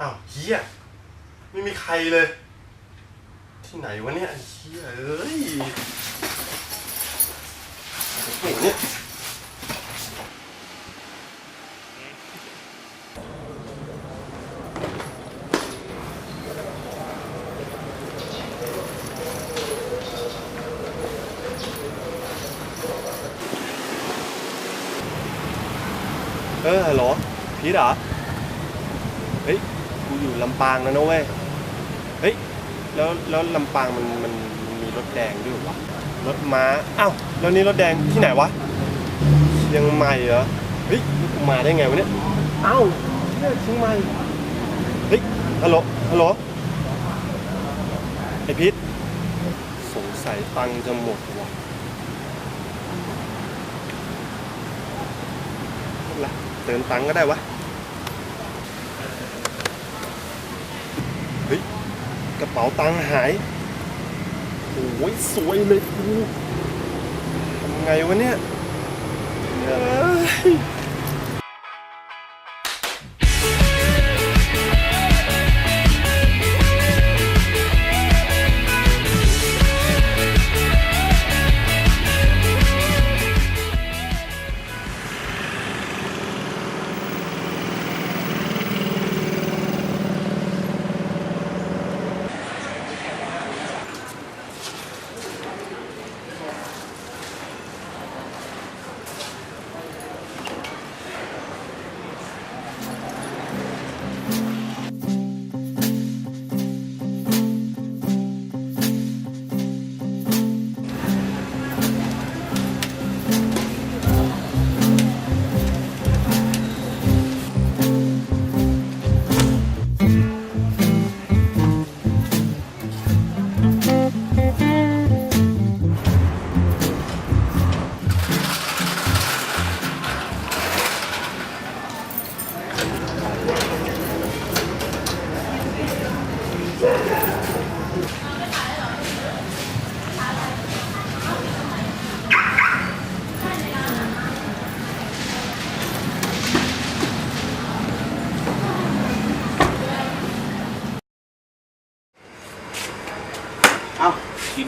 อ้าวเฮียไม่มีใครเลย ที่ไหนวะเนี่ยไอ้เฮียเอ้ยโอ้โหเนี่ยเออฮัลโหลพีทเหรอเฮ้ยกูอยู่ ลำปางนะนะเว้ย เฮ้ย แล้วแล้วลำปางมันมันมันมีรถแดงด้วยวะรถม้า อ้าว แล้วนี่รถแดงที่ไหนวะเชียงใหม่เหรอ เฮ้ยนี่กูมาได้ไงวะเนี่ย อ้าวเนี่ยเชียงใหม่ เฮ้ย ฮัลโหล ฮัลโหล ไอพีทสงสัยตังค์จะหมดว่ะไม่เป็นไรเติมตังค์ก็ได้วะ เฮ้ย กระ เป๋าตังหายโอ้ยสวยเลยกูทำไงวะเนี่ย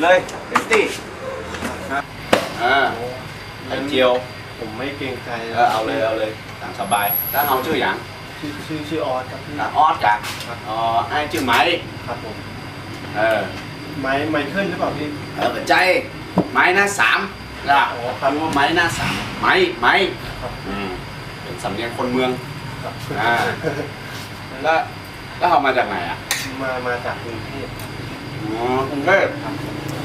เลยเต็มที่นะอ่าไข่เจียว ผมไม่เกรงใจเออเอาเลยเอาเลยตามสบายถ้าเอาชื่ออย่างชื่อชื่อชื่อออสครับพี่อะออสกะอ๋อไอ้ชื่อไหมครับผมเออไมค์ไมเคิลหรือเปล่าพี่เออเปิดใจไม้หน้าสามล่ะอ๋อครับรู้ว่าไม้หน้าสามไม้ไม้ครับอืมเป็นสำเนียงคนเมืองครับอ่าแล้วแล้วเอามาจากไหนอะมามาจากกรุงเทพอ๋อกรุงเทพครับ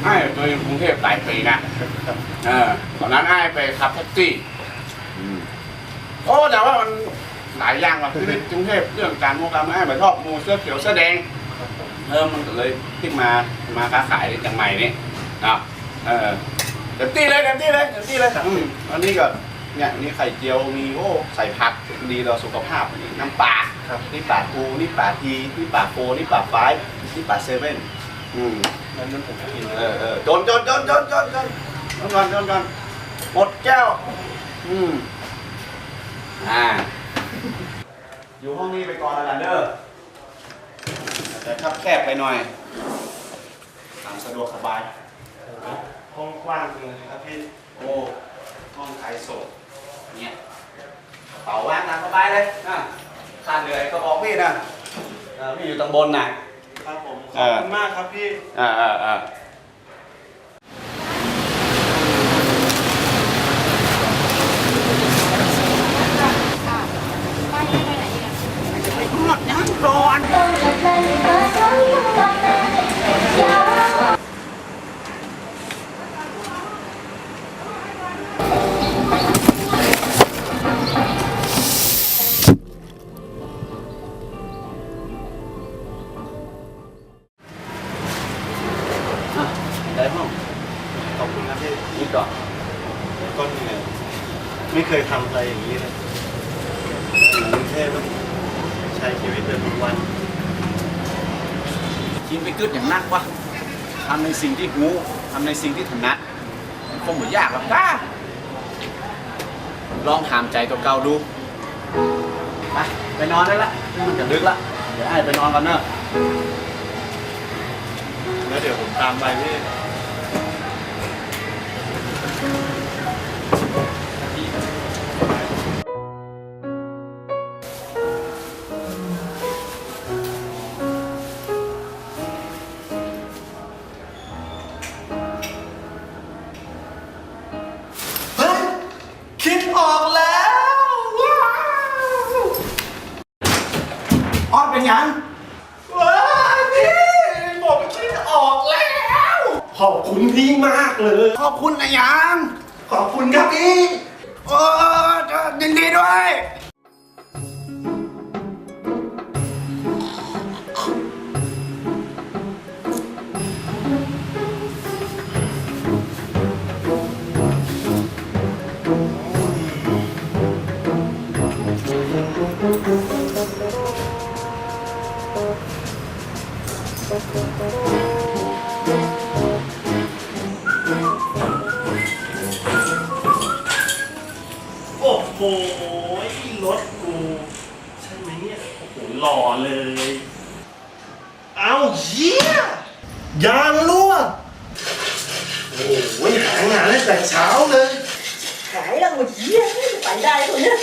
ผมไอ้ตัวอยู่กรุงเทพหลายปีนะครับเออตอนนั้นไอ้ไปขับแท็กซี่อืมโอ้แต่ว่ามันหลายอย่างว่ะชีวิตกรุงเทพเรื่องการมูการไอ้ไปชอบมูเสื้อเขียวเสื้อแดงครับผมเออมันก็เลยขึ้นมามาค้าขายจังใหม่นี่นะเออเต็มที่เลยเต็มที่เลยเต็มที่เลยอืมอันนี้ก็เนี่ยนี่ไข่เจียวมีโอ้ใส่ผักดีต่อสุขภาพนี่น้ำปลาครับนี่ปลาทูนี่ปลาทีนี่ปลาโฟนี่ปลาไฟว์นี่ปลาเซเว่นอืม นั้นนั้นผมกินเออเออจนจนจนจนจนจนจนก่อนจนก่อนหมดแก้ว อืมอ่า อยู่ห้องนี้ไปก่อนแล้วกันเด้อแต่คับแคบไปหน่อยตามสะดวกสบาย ห้องกว้างจริงเลยครับพี่ โอ้ ห้องขายโสดเนี่ยกระเป๋าว่างตามสบายเลยนะขาดเหลือก็บอกพี่นะเออพี่อยู่ตำบลน่ะ ครับผมขเออบอคุณมากครับพี่ อ่าอ่าอ่าได้ ช้ชีวิตแบบวันคิดไปกึดอย่างนักวะทำในสิ่งที่หูทำในสิ่งที่ถนัดมันคงไม่ยากหรอกก้าลองถามใจตัวเก่าดู ไปไปนอนได้ละมันจะดึกละ เดี๋ยวไอ้ไปนอนกันเนอะแล้วเดี๋ยวผมตามไปพี่ ยังว้ายพี่ผมคิดออกแล้ว ขอบคุณพี่มากเลย ขอบคุณนะยัง ขอบคุณครับพี่โอ้ยินดีด้วย โอ้โหรถกู ใช่ไหมเนี่ย โอ้โห หล่อเลย เอาเยี่ยยางรั่วโอ้โหหางานตั้งแต่เช้าเลยขายแล้วหมดเยี่ยไปได้คนเนี้ย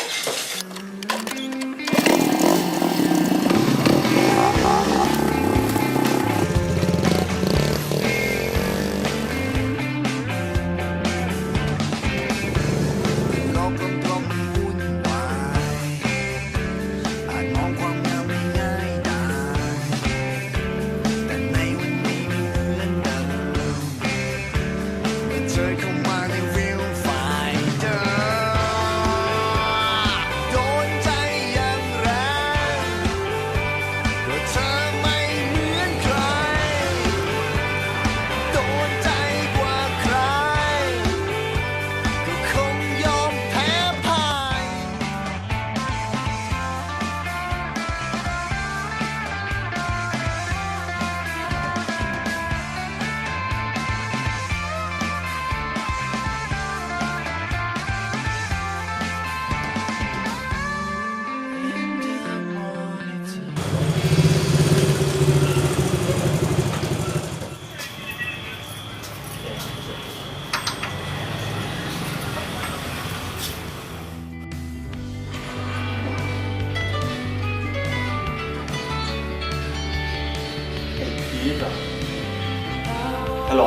ฮัลโหล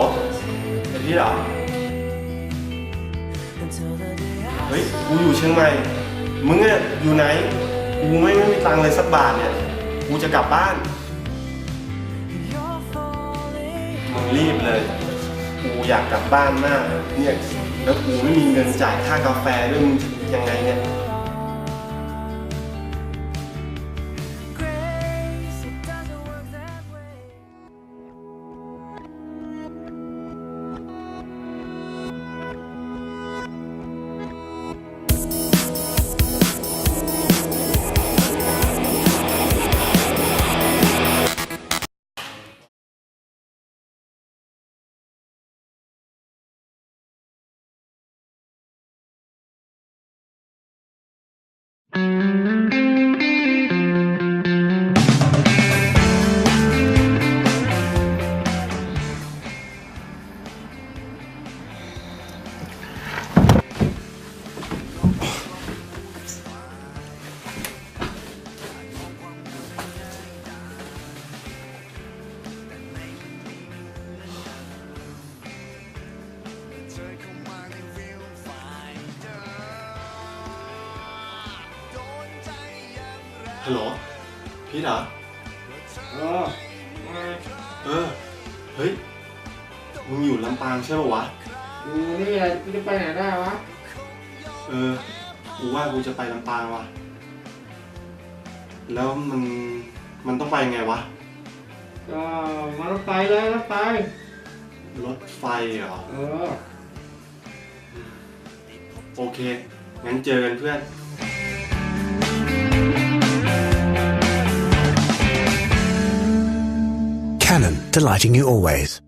เป็นพีทเหรอ เฮ้ย กูอยู่เชียงใหม่ มึงอะอยู่ไหน กูไม่ไม่มีตังค์เลยสักบาทเนี่ย กูจะกลับบ้าน มึงรีบเลย กูอยากกลับบ้านมาก เนี่ย แล้วกูไม่มีเงินจ่ายค่ากาแฟด้วยมึง ฮัลโหลพีทเหรอเออเออ เฮ้ย มึงอยู่ลำปางใช่ป่าวะ อยู่นี่แหละกูจะไปไหนได้วะ เออ กูว่ากูจะไปลำปางว่ะ แล้วมัน มันต้องไปยังไงวะ ก็มารถไฟเลยรถไฟรถไฟเหรอ เออ โอเค งั้นเจอกันเพื่อน delighting you always.